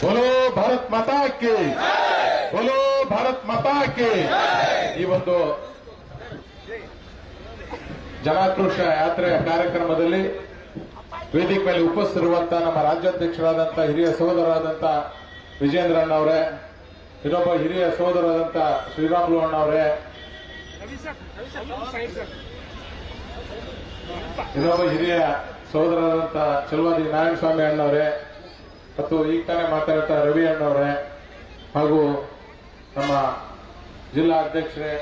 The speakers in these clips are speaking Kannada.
बोलो ಭಾರತ್ ಮಾತಾ ಕಿ बोलो ಭಾರತ್ ಮಾತಾ ಕಿ ಈ ಒಂದು ಜನಾಕ್ರೋಶ ಯಾತ್ರೆ ಕಾರ್ಯಕ್ರಮದಲ್ಲಿ ವೇದಿಕೆ ಮೇಲೆ ಉಪಸ್ಥಿತಿರುವಂತಹ ನಮ್ಮ ರಾಜ್ಯಾಧ್ಯಕ್ಷರಾದಂತಹ ಹಿರಿಯ ಸಹೋದರರಾದಂಥ ವಿಜೇಂದ್ರಣ್ಣ ಅವರೇ ಇನ್ನೊಬ್ಬ ಹಿರಿಯ ಸಹೋದರರಾದಂಥ ಶ್ರೀರಾಮುಲು ಅಣ್ಣ ಅವರೇ ಇನ್ನೊಬ್ಬ ಹಿರಿಯ ಸಹೋದರರಾದಂಥ ಚಲವಾದಿ ನಾರಾಯಣಸ್ವಾಮಿ ಅಣ್ಣವರೇ ಮತ್ತು ಈಗ ತಾನೇ ಮಾತಾಡ್ತಾ ರವಿ ಅಣ್ಣವರೇ ಹಾಗೂ ನಮ್ಮ ಜಿಲ್ಲಾ ಅಧ್ಯಕ್ಷರೇ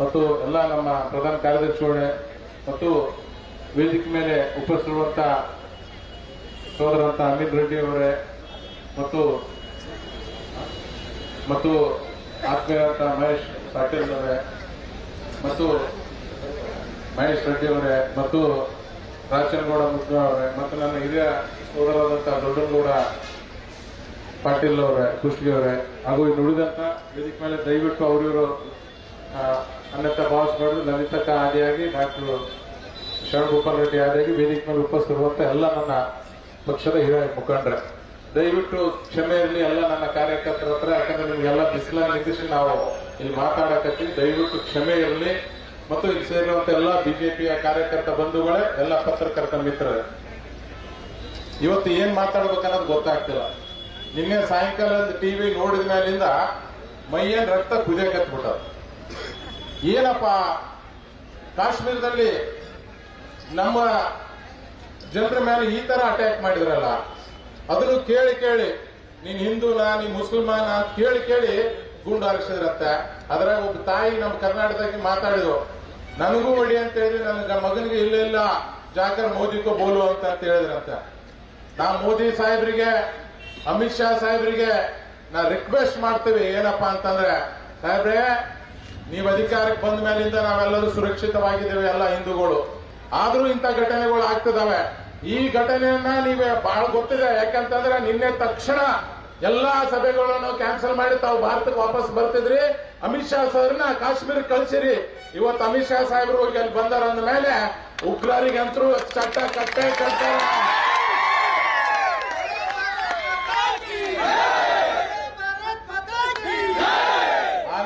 ಮತ್ತು ಎಲ್ಲ ನಮ್ಮ ಪ್ರಧಾನ ಕಾರ್ಯದರ್ಶಿಗಳೇ ಮತ್ತು ವೇದಿಕೆ ಮೇಲೆ ಉಪಸ್ಥಿರುವಂತ ಸೋದರಂತ ಅಮಿತ್ ರೆಡ್ಡಿ ಅವರೇ ಮತ್ತು ಮತ್ತು ಆತ್ಮೀಯರಂತ ಮಹೇಶ್ ಪಾಟೀಲ್ ಅವರೇ ಮತ್ತು ಮಹೇಶ್ ರೆಡ್ಡಿ ಅವರೇ ಮತ್ತು ರಾಜನಗೌಡ ಮುದ್ದ ಅವರೇ, ಮತ್ತು ನನ್ನ ಹಿರಿಯ ಸೋದರಾದಂತಹ ದೊಡ್ಡನಗೌಡ ಪಾಟೀಲ್ ಅವರೇ, ಕುಷ್ಟಗಿ ಅವರೇ, ಹಾಗೂ ಇನ್ನು ಉಳಿದಂತ ವೇದಿಕೆ ಮೇಲೆ ದಯವಿಟ್ಟು ಅವರಿವರು ಅನ್ನತ್ತ ಮಾಡಿದ್ರು ಲಲಿತಕ್ಕ ಆದಿಯಾಗಿ, ಡಾಕ್ಟರ್ ಶರಣಗೋಪಾಲ್ ರೆಡ್ಡಿ ಆದಿಯಾಗಿ ವೇದಿಕೆ ಮೇಲೆ ಉಪಸ್ಥಿತಿರುವಂತ ಎಲ್ಲ ನನ್ನ ಪಕ್ಷದ ಹಿರಿಯ ಮುಖಂಡರೇ. ದಯವಿಟ್ಟು ಕ್ಷಮೆ ಇರಲಿ, ಎಲ್ಲ ನನ್ನ ಕಾರ್ಯಕರ್ತರ ಹತ್ರ, ಯಾಕಂದ್ರೆ ನಿಮ್ಗೆಲ್ಲ ಬಿಸಿಲ ನಿಂದಿಸಿ ನಾವು ಇಲ್ಲಿ ಮಾತಾಡಕತ್ತೀವಿ. ದಯವಿಟ್ಟು ಕ್ಷಮೆ ಇರಲಿ. ಮತ್ತು ಇಲ್ಲಿ ಸೇರಿರುವಂತ ಎಲ್ಲ ಬಿಜೆಪಿಯ ಕಾರ್ಯಕರ್ತ ಬಂಧುಗಳೇ, ಎಲ್ಲ ಪತ್ರಕರ್ತ ಮಿತ್ರರೇ. ಇವತ್ತು ಏನ್ ಮಾತಾಡ್ಬೇಕನ್ನೋದು ಗೊತ್ತಾಗ್ತಿಲ್ಲ. ನಿನ್ನೆ ಸಾಯಂಕಾಲ ಟಿವಿ ನೋಡಿದ ಮೇಲಿಂದ ಮೈಯನ್ ರಕ್ತ ಕುದಿಯಕತ್ಬಿಟ್ಟದ ಏನಪ್ಪ? ಕಾಶ್ಮೀರದಲ್ಲಿ ನಮ್ಮ ಜನರ ಮೇಲೆ ಈ ತರ ಅಟ್ಯಾಕ್ ಮಾಡಿದ್ರಲ್ಲ, ಅದನ್ನು ಕೇಳಿ ಕೇಳಿ, ನೀನ್ ಹಿಂದೂನ ನೀನ್ ಮುಸ್ಲಿಮಾನ ಕೇಳಿ ಕೇಳಿ ಗುಂಡು ಹಾರಿಸಿದ್ರಂತೆ ಅದ್ರಾಗ ಒಬ್ಬ ತಾಯಿ ನಮ್ಮ ಕರ್ನಾಟಕದಾಗ ಮಾತಾಡಿದ್ರು ನನಗೂ ಹೊಡಿ ಅಂತ ಹೇಳಿ ನನ್ನ ಮಗನಿಗೆ ಇಲ್ಲ ಇಲ್ಲ. ಜಾಕರ್ ಮೋದಿಗೂ ಬೋಲು ಅಂತ ಅಂತ ಹೇಳಿದ್ರಂತೆ. ನಾ ಮೋದಿ ಸಾಹೇಬ್ರಿಗೆ, ಅಮಿತ್ ಶಾ ಸಾಹೇಬ್ರಿಗೆ ನಾ ರಿಕ್ವೆಸ್ಟ್ ಮಾಡ್ತೀವಿ, ಏನಪ್ಪಾ ಅಂತಂದ್ರೆ, ಸಾಹೇಬ್ರೆ, ನೀವು ಅಧಿಕಾರಕ್ಕೆ ಬಂದ ಮೇಲಿಂದ ನಾವೆಲ್ಲರೂ ಸುರಕ್ಷಿತವಾಗಿದ್ದೇವೆ ಎಲ್ಲ ಹಿಂದೂಗಳು. ಆದ್ರೂ ಇಂಥ ಘಟನೆಗಳು ಆಗ್ತಿದಾವೆ. ಈ ಘಟನೆಯನ್ನ ನೀವೇ ಬಹಳ ಗೊತ್ತಿದೆ. ಯಾಕಂತಂದ್ರೆ ನಿನ್ನೆ ತಕ್ಷಣ ಎಲ್ಲಾ ಸಭೆಗಳನ್ನು ಕ್ಯಾನ್ಸಲ್ ಮಾಡಿ ತಾವು ಭಾರತಕ್ಕೆ ವಾಪಸ್ ಬರ್ತಿದ್ರಿ. ಅಮಿತ್ ಶಾ ಸರ್ನ ಕಾಶ್ಮೀರಕ್ಕೆ ಕಳಿಸಿರಿ. ಇವತ್ತು ಅಮಿತ್ ಶಾ ಸಾಹೇಬ್ರು ಹೋಗಿ ಅಲ್ಲಿ ಬಂದಾರ ಅಂದ ಮೇಲೆ ಉಗ್ರರಿಗಂತರೂ ಚಟ್ಟ ಕಟ್ಟೆ ಕಟ್ಟಾರ.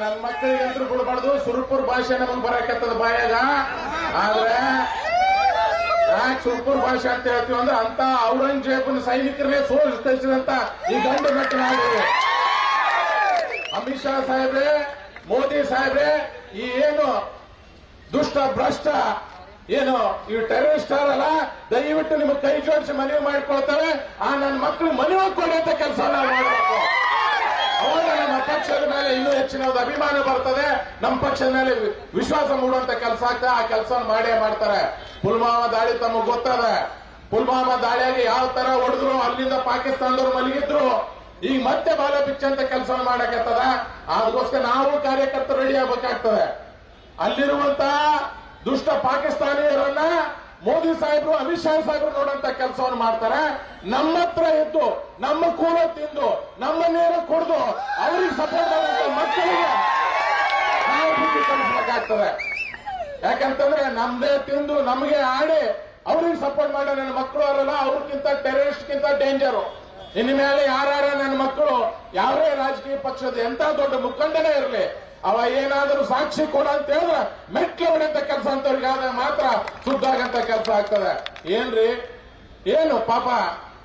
ನನ್ನ ಮಕ್ಕಳಿಗಂತೂ ಬಿಡಬಾರ್ದು. ಸುರ್ಪುರ್ ಭಾಷೆ ನಮಗ್ ಬರಕತ್ತದ ಬಾಯಾಗ. ಆದ್ರೆ ಯಾಕೆ ಭಾಷೆ ಅಂತ ಹೇಳ್ತೀವಿ ಅಂದ್ರೆ ಅಂತ ಔರಂಗಜೇಬನ ಸೈನಿಕರನ್ನೇ ಸೋಲ್ ಕಳಿಸಿದಂತ ಈ ಗಂಡು ಮೆಟ್ಟ ನಾಡು ಅಮಿತ್ ಶಾ ಸಾಹೇಬ್ರೆ, ಮೋದಿ ಸಾಹೇಬ್ರೆ, ಈ ಏನು ದುಷ್ಟ, ಭ್ರಷ್ಟ, ಏನು ಈ ಟೆರರಿಸ್ಟ್ ಅಲ್ಲ ದಯವಿಟ್ಟು ನಿಮ್ಗೆ ಕೈ ಜೋಡಿಸಿ ಮನವಿ ಮಾಡ್ಕೊಳ್ತಾರೆ. ಆ ನನ್ನ ಮಕ್ಕಳು ಮನವಿ ಕೊಡುವಂತ ಕೆಲಸ ನಾವು ಮಾಡಬೇಕು. ಒಂದು ಅಭಿಮಾನ ಬರ್ತದೆ ನಮ್ಮ ಪಕ್ಷದ ಮೇಲೆ ವಿಶ್ವಾಸ ಮೂಡುವಂತ ಕೆಲಸ ಆಗ್ತದೆ ಆ ಕೆಲಸ ಮಾಡೇ ಮಾಡ್ತಾರೆ. ಪುಲ್ವಾಮಾ ದಾಳಿ ತಮಗೆ ಗೊತ್ತದೆ. ಪುಲ್ವಾಮಾ ದಾಳಿಯಾಗಿ ಯಾವ ತರ ಹೊಡೆದ್ರು, ಅಲ್ಲಿಂದ ಪಾಕಿಸ್ತಾನದವ್ರು ಮಲಗಿದ್ರು, ಈಗ ಮತ್ತೆ ಬಾಲ ಪಿಕ್ಷ ಅಂತ ಕೆಲಸ ಮಾಡಕತ್ತದ ಅದಕ್ಕೋಸ್ಕರ ನಾವು ಕಾರ್ಯಕರ್ತರು ರೆಡಿ ಆಗ್ಬೇಕಾಗ್ತದೆ. ಅಲ್ಲಿರುವಂತ ದುಷ್ಟ ಪಾಕಿಸ್ತಾನಿಯರನ್ನ ಮೋದಿ ಸಾಹೇಬರು, ಅಮಿತ್ ಶಾ ಸಾಹೇಬರು ನೋಡಂತ ಕೆಲಸವನ್ನು ಮಾಡ್ತಾರೆ. ನಮ್ಮ ಹತ್ರ ಇದ್ದು ನಮ್ಮ ಕೂಲ ತಿಂದು, ನಮ್ಮ ನೇರ ಕುಡಿದು ಅವ್ರಿಗೆ ಸಪೋರ್ಟ್ ಮಾಡುವಂತ ಮಕ್ಕಳಿಗೆ ಕಲಿಸ್ಬೇಕಾಗ್ತದೆ ಯಾಕಂತಂದ್ರೆ ನಮ್ದೇ ತಿಂದು ನಮಗೆ ಆಡಿ ಅವ್ರಿಗೆ ಸಪೋರ್ಟ್ ಮಾಡೋ ನನ್ನ ಮಕ್ಕಳು ಅವರಲ್ಲ, ಅವ್ರಿಗಿಂತ ಟೆರರಿಸ್ಟ್ಗಿಂತ ಡೇಂಜರು ಇನ್ನು ಮೇಲೆ ಯಾರ್ಯಾರ ನನ್ನ ಮಕ್ಕಳು ಯಾವೇ ರಾಜಕೀಯ ಪಕ್ಷದ ಎಂತ ದೊಡ್ಡ ಮುಖಂಡನೇ ಇರಲಿ ಅವ ಏನಾದರೂ ಸಾಕ್ಷಿ ಕೊಡ ಅಂತ ಹೇಳಿದ್ರೆ ಮೆಟ್ಲು ಹೊಡೆಯಂತ ಕೆಲಸ ಅಂತವ್ರಿಗೆ ಆದ್ರೆ ಮಾತ್ರ ಸುದ್ದಾಗಂತ ಕೆಲಸ ಆಗ್ತದೆ. ಏನ್ರಿ? ಏನು ಪಾಪ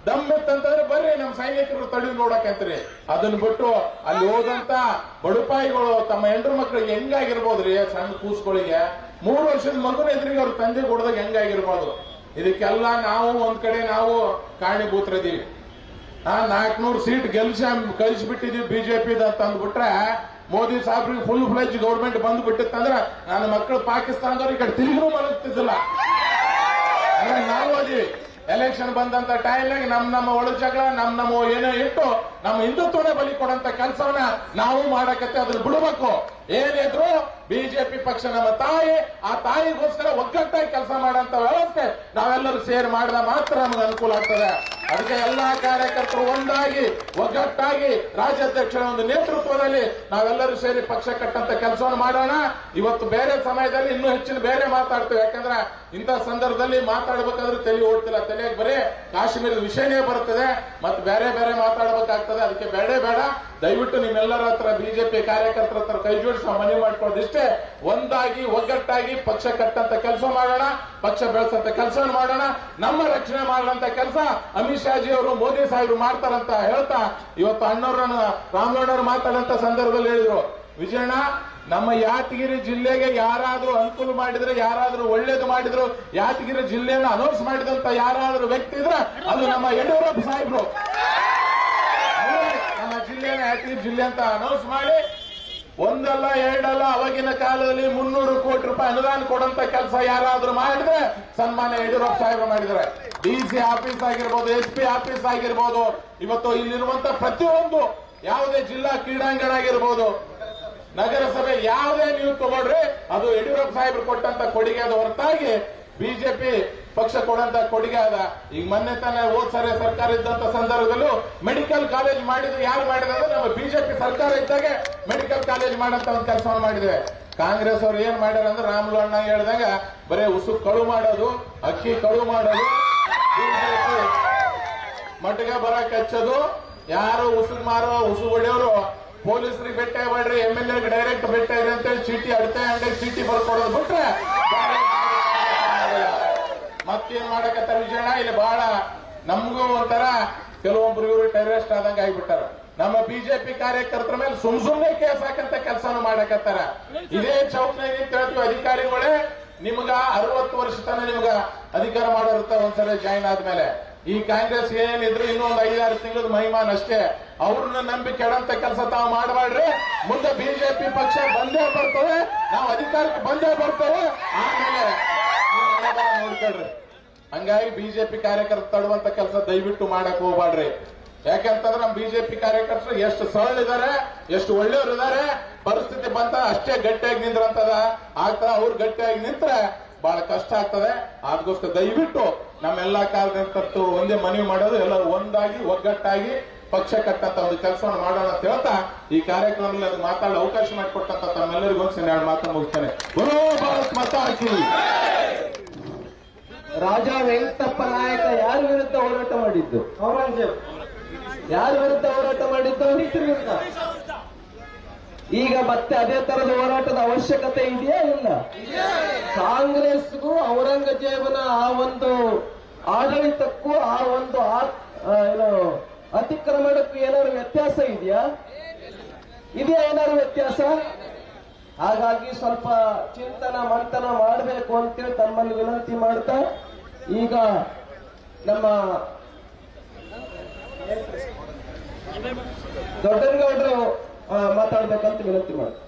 ದಮ್ಮಿತ್ತಂತಂದ್ರೆ ಬರ್ರಿ ನಮ್ಮ ಸೈನಿಕರು ತಡಿ ನೋಡಕಂತ್ರಿ ಅದನ್ನ ಬಿಟ್ಟು ಅಲ್ಲಿ ಹೋದಂತ ಬಡುಪಾಯಿಗಳು, ತಮ್ಮ ಹೆಂಡ್ರ ಮಕ್ಳಿಗೆ ಹೆಂಗಾಗಿರ್ಬೋದ್ರಿ ಸಣ್ಣ ಕೂಸ್ಗಳಿಗೆ? ಮೂರು ವರ್ಷದ ಮಗುನ ಎದುರಿಗೆ ಅವ್ರ ತಂದೆ ಕೊಡದಾಗ ಹೆಂಗಾಗಿರ್ಬೋದು? ಇದಕ್ಕೆಲ್ಲ ನಾವು ಒಂದ್ ಕಡೆ ನಾವು ಕಾರಣೀಭೂತರಿದೀವಿ ಆ ನಾಲ್ಕನೂರು ಸೀಟ್ ಗೆಲ್ಸಿ ಕಳಿಸ್ಬಿಟ್ಟಿದೀವಿ ಬಿಜೆಪಿ ಅಂತ ಅಂದ್ಬಿಟ್ರೆ ಮೋದಿ ಸಾಹೇಬ್ರಿಗೆ ಫುಲ್ ಫ್ಲೆಜ್ ಗೌರ್ಮೆಂಟ್ ಬಂದು ಬಿಟ್ಟಿತ್ತಂದ್ರೆ ನನ್ನ ಮಕ್ಕಳು ಪಾಕಿಸ್ತಾನದವ್ರು ಈ ಕಡೆ ತಿರುಗಿನೂ ಮಲಗ್ತಿದ್ದಿಲ್ಲ ನಾವು ಎಲೆಕ್ಷನ್ ಬಂದಂತ ಟೈಮ್ನಾಗ ನಮ್ ನಮ್ಮ ಒಳ ಜಗಳ, ನಮ್ ನಮ್ಮ ಏನೋ ಇಟ್ಟು ನಮ್ಮ ಹಿಂದುತ್ವನ ಬಲಿ ಕೊಡಂತ ಕೆಲಸವನ್ನ ನಾವು ಮಾಡಕತ್ತೆ, ಅದನ್ನ ಬಿಡಬೇಕು. ಏನಿದ್ರು ಬಿಜೆಪಿ ಪಕ್ಷ ನಮ್ಮ ತಾಯಿ, ಆ ತಾಯಿಗೋಸ್ಕರ ಒಗ್ಗಟ್ಟಾಗಿ ಕೆಲಸ ಮಾಡಂತ ವ್ಯವಸ್ಥೆ ನಾವೆಲ್ಲರೂ ಸೇರಿ ಮಾಡಿದ ಮಾತ್ರ ನಮ್ಗೆ ಅನುಕೂಲ ಆಗ್ತದೆ. ಅದಕ್ಕೆ ಎಲ್ಲಾ ಕಾರ್ಯಕರ್ತರು ಒಂದಾಗಿ, ಒಗ್ಗಟ್ಟಾಗಿ ರಾಜ್ಯಾಧ್ಯಕ್ಷರ ಒಂದು ನೇತೃತ್ವದಲ್ಲಿ ನಾವೆಲ್ಲರೂ ಸೇರಿ ಪಕ್ಷ ಕಟ್ಟಂತ ಕೆಲಸವನ್ನು ಮಾಡೋಣ. ಇವತ್ತು ಬೇರೆ ಸಮಯದಲ್ಲಿ ಇನ್ನೂ ಹೆಚ್ಚಿನ ಬೇರೆ ಮಾತಾಡ್ತೇವೆ. ಯಾಕಂದ್ರೆ ಇಂಥ ಸಂದರ್ಭದಲ್ಲಿ ಮಾತಾಡ್ಬೇಕಾದ್ರೆ ತಲೆ ಓಡ್ತಿಲ್ಲ ತಲೆಗೆ ಬರೀ ಕಾಶ್ಮೀರದ ವಿಷಯನೇ ಬರುತ್ತದೆ. ಮತ್ತೆ ಬೇರೆ ಬೇರೆ ಮಾತಾಡ್ಬೇಕಾಗ್ತದೆ. ಅದಕ್ಕೆ ಬೇಡ ಬೇಡ. ದಯವಿಟ್ಟು ನಿಮ್ಮೆಲ್ಲರ ಹತ್ರ ಬಿಜೆಪಿ ಕಾರ್ಯಕರ್ತರ ಹತ್ರ ಕೈ ಜೋಡಿಸುವ ನಾವು ಮನವಿ ಮಾಡ್ಕೊಳ್ಳೋದಿಷ್ಟೇ. ಒಂದಾಗಿ, ಒಗ್ಗಟ್ಟಾಗಿ ಪಕ್ಷ ಕಟ್ಟಂತ ಕೆಲಸ ಮಾಡೋಣ, ಪಕ್ಷ ಬೆಳೆಸಂತ ಕೆಲಸ ಮಾಡೋಣ, ನಮ್ಮ ರಕ್ಷಣೆ ಮಾಡೋಂತ ಕೆಲಸ ಅಮಿತ್ ಶಾಜಿ ಅವರು, ಮೋದಿ ಸಾಹೇಬರು ಮಾಡ್ತಾರಂತ ಹೇಳ್ತಾ ಇವತ್ತು ಅಣ್ಣವ್ರನ್ನ ರಾಮಗೌಡರು ಮಾತಾಡಂತ ಸಂದರ್ಭದಲ್ಲಿ ಹೇಳಿದ್ರು. ವಿಜಯಣ್ಣ, ನಮ್ಮ ಯಾದಗಿರಿ ಜಿಲ್ಲೆಗೆ ಯಾರಾದ್ರೂ ಅನುಕೂಲ ಮಾಡಿದ್ರೆ, ಯಾರಾದ್ರೂ ಒಳ್ಳೇದು ಮಾಡಿದ್ರು, ಯಾದಗಿರಿ ಜಿಲ್ಲೆಯನ್ನು ಅನೌನ್ಸ್ ಮಾಡಿದಂತ ಯಾರಾದ್ರೂ ವ್ಯಕ್ತಿ ಇದ್ರೆ ಅದು ನಮ್ಮ ಯಡಿಯೂರಪ್ಪ ಸಾಹೇಬ್ರು. ಜಿಲ್ಲೆನ ಯಾದಗಿರಿ ಜಿಲ್ಲೆ ಅಂತ ಅನೌನ್ಸ್ ಮಾಡಿ, ಒಂದಲ್ಲ ಎರಡಲ್ಲ ಅವಾಗಿನ ಕಾಲದಲ್ಲಿ ಮುನ್ನೂರು ಕೋಟಿ ರೂಪಾಯಿ ಅನುದಾನ ಕೊಡಂತ ಕೆಲಸ ಯಾರಾದ್ರೂ ಮಾಡಿದ್ರೆ ಸನ್ಮಾನ ಯಡಿಯೂರಪ್ಪ ಸಾಹೇಬರು ಡಿ ಡಿಸಿ ಆಫೀಸ್ ಆಗಿರ್ಬೋದು ಎಸ್ ಪಿ ಆಫೀಸ್ ಆಗಿರ್ಬೋದು, ಇವತ್ತು ಇಲ್ಲಿರುವಂತ ಪ್ರತಿಯೊಂದು ಯಾವುದೇ ಜಿಲ್ಲಾ ಕ್ರೀಡಾಂಗಣ ಆಗಿರ್ಬೋದು ನಗರಸಭೆ ಯಾವುದೇ ನೀವು ತಗೊಳ್ರಿ ಅದು ಯಡಿಯೂರಪ್ಪ ಸಾಹೇಬ್ರು ಕೊಟ್ಟಂತ ಕೊಡುಗೆ ಅದು ಹೊರತಾಗಿ ಬಿಜೆಪಿ ಪಕ್ಷ ಕೊಡಂತ ಕೊಡುಗೆ ಅದ ಈಗ ಮೊನ್ನೆ ತಾನೇ ಹೋದ್ ಸರಿ ಸರ್ಕಾರ ಇದ್ದಂತ ಸಂದರ್ಭದಲ್ಲೂ ಮೆಡಿಕಲ್ ಕಾಲೇಜ್ ಮಾಡಿದ್ರು ಯಾರು ಮಾಡಿದ್ರೆ ನಮ್ಮ ಬಿಜೆಪಿ ಸರ್ಕಾರ ಇದ್ದಾಗೆ ಮೆಡಿಕಲ್ ಕಾಲೇಜ್ ಮಾಡಂತ ಒಂದು ಕೆಲಸವನ್ನು ಮಾಡಿದೆ ಕಾಂಗ್ರೆಸ್ ಅವ್ರು ಏನ್ ಮಾಡ್ಯಾರ ಅಂದ್ರೆ ರಾಮುಲು ಅಣ್ಣ ಹೇಳಿದಾಗ ಬರೇ ಉಸು ಕಳು ಮಾಡೋದು, ಅಕ್ಕಿ ಕಳು ಮಾಡೋದು ಮಟ್ಟಿಗೆ ಬರಕ್ ಹಚ್ಚೋದು, ಯಾರು ಉಸುಗ್ ಮಾರೋ ಉಸು ಹೊಡೆಯೋರು ಪೊಲೀಸರಿಗೆ ಬೆಟ್ಟ ಮಾಡ್ರಿ ಎಂ ಎಲ್ ಎ ಡೈರೆಕ್ಟ್ ಬೆಟ್ಟ ಇದೆ ಅಂತೇಳಿ ಚೀಟಿ ಅಳತೆ ಅಂಡ್ ಚೀಟಿ ಬರ್ಕೊಡೋದು ಬಿಟ್ರೆ ಮತ್ತೇನ್ ಮಾಡಕತ್ತ ವಿಜಯಣ್ಣ ಇಲ್ಲಿ ಬಹಳ ನಮಗೂ ಒಂಥರ ಕೆಲವೊಬ್ರು ಇವರು ಟೆರರಿಸ್ಟ್ ಆದಂಗ ಆಗಿಬಿಟ್ಟಾರ. ನಮ್ಮ ಬಿಜೆಪಿ ಕಾರ್ಯಕರ್ತರ ಮೇಲೆ ಸುಮ್ ಸುಮ್ನೆ ಕೇಸ್ ಹಾಕಂತ ಕೆಲಸನು ಮಾಡಕತ್ತಾರ. ಇದೇ ಚೌಕ್ನಾಗ ನಿಂತ ಹೇಳ್ತೀವಿ, ಅಧಿಕಾರಿಗಳೇ, ನಿಮ್ಗ ಅರವತ್ತು ವರ್ಷ ತನ ನಿಮ್ಗ ಅಧಿಕಾರ ಮಾಡೋರ್ತ ಒಂದ್ಸಲ ಜಾಯಿನ್ ಆದ್ಮೇಲೆ. ಈ ಕಾಂಗ್ರೆಸ್ ಏನಿದ್ರು ಇನ್ನೊಂದು ಐದಾರು ತಿಂಗಳ ಮಹಿಮಾನ್ ಅಷ್ಟೇ. ಅವ್ರನ್ನ ನಂಬಿ ಕೆಡಂತ ಕೆಲಸ ತಾವು ಮಾಡಬಾಡ್ರಿ ಮುಂದೆ ಬಿಜೆಪಿ ಪಕ್ಷ ಬಂದೇ ಬರ್ತವೆ ನಾವು ಅಧಿಕಾರಕ್ಕೆ ಬಂದೇ ಬರ್ತೇವೆ. ಆಮೇಲೆ ನೋಡ್ಕೊಳ್ರಿ. ಹಂಗಾಗಿ ಬಿಜೆಪಿ ಕಾರ್ಯಕರ್ತರು ತಡುವಂತ ಕೆಲಸ ದಯವಿಟ್ಟು ಮಾಡಕ್ ಹೋಗ್ಬಾಡ್ರಿ ಯಾಕಂತಂದ್ರೆ ನಮ್ಮ ಬಿಜೆಪಿ ಕಾರ್ಯಕರ್ತರು ಎಷ್ಟು ಸರಳ ಇದಾರೆ ಎಷ್ಟು ಒಳ್ಳೆಯವರು ಇದಾರೆ ಪರಿಸ್ಥಿತಿ ಬಂತ ಅಷ್ಟೇ ಗಟ್ಟಿಯಾಗಿ ನಿಂದ್ರಂತದ. ಆಗ್ತಾ ಅವ್ರು ಗಟ್ಟಿಯಾಗಿ ನಿಂತ್ರೆ ಬಹಳ ಕಷ್ಟ ಆಗ್ತದೆ. ಅದಕ್ಕೋಸ್ಕರ ದಯವಿಟ್ಟು ನಮ್ಮೆಲ್ಲಾ ಕಾರ್ಯಕರ್ತರು ಒಂದೇ ಮನವಿ ಮಾಡೋದು, ಎಲ್ಲರೂ ಒಂದಾಗಿ, ಒಗ್ಗಟ್ಟಾಗಿ ಪಕ್ಷ ಕಟ್ಟಂತ ಒಂದು ಕೆಲಸವನ್ನು ಮಾಡೋಣ ಅಂತ ಹೇಳ್ತಾ ಈ ಕಾರ್ಯಕ್ರಮದಲ್ಲಿ ಅದು ಮಾತಾಡಲು ಅವಕಾಶ ಮಾಡಿಕೊಟ್ಟಂತ ತಮ್ಮೆಲ್ಲರಿಗೂ ಒಂದ್ಸಲ ಮಾತನ್ನು ಮುಗಿಸ್ತೇನೆ. ಭಾರತ್ ಮತ ಕೀ. ರಾಜ ವೆಂಕಟಪ್ಪ ನಾಯಕ ಯಾರ ವಿರುದ್ಧ ಹೋರಾಟ ಮಾಡಿದ್ದು? ಔರಂಗಜೇಬ್ ಯಾರ ವಿರುದ್ಧ ಹೋರಾಟ ಮಾಡಿದ್ದು? ರೈತರ ವಿರುದ್ಧ ಈಗ ಮತ್ತೆ ಅದೇ ತರದ ಹೋರಾಟದ ಅವಶ್ಯಕತೆ ಇದೆಯಾ ಇಲ್ಲ? ಕಾಂಗ್ರೆಸ್ಗೂ ಔರಂಗಜೇಬನ ಆ ಒಂದು ಆಡಳಿತಕ್ಕೂ ಆ ಒಂದು ಏನು, ಅತಿಕ್ರಮಣಕ್ಕೂ ಏನಾದ್ರು ವ್ಯತ್ಯಾಸ ಇದೆಯಾ? ಇದೆಯಾ ಏನಾದ್ರು ವ್ಯತ್ಯಾಸ? ಹಾಗಾಗಿ ಸ್ವಲ್ಪ ಚಿಂತನ ಮಂಥನ ಮಾಡಬೇಕು ಅಂತೇಳಿ ತಮ್ಮಲ್ಲಿ ವಿನಂತಿ ಮಾಡ್ತಾ ಈಗ ನಮ್ಮ ದೊಡ್ಡನಗೌಡರು ಮಾತಾಡ್ಬೇಕಂತ ವಿನಂತಿ ಮಾಡ್ತಾರೆ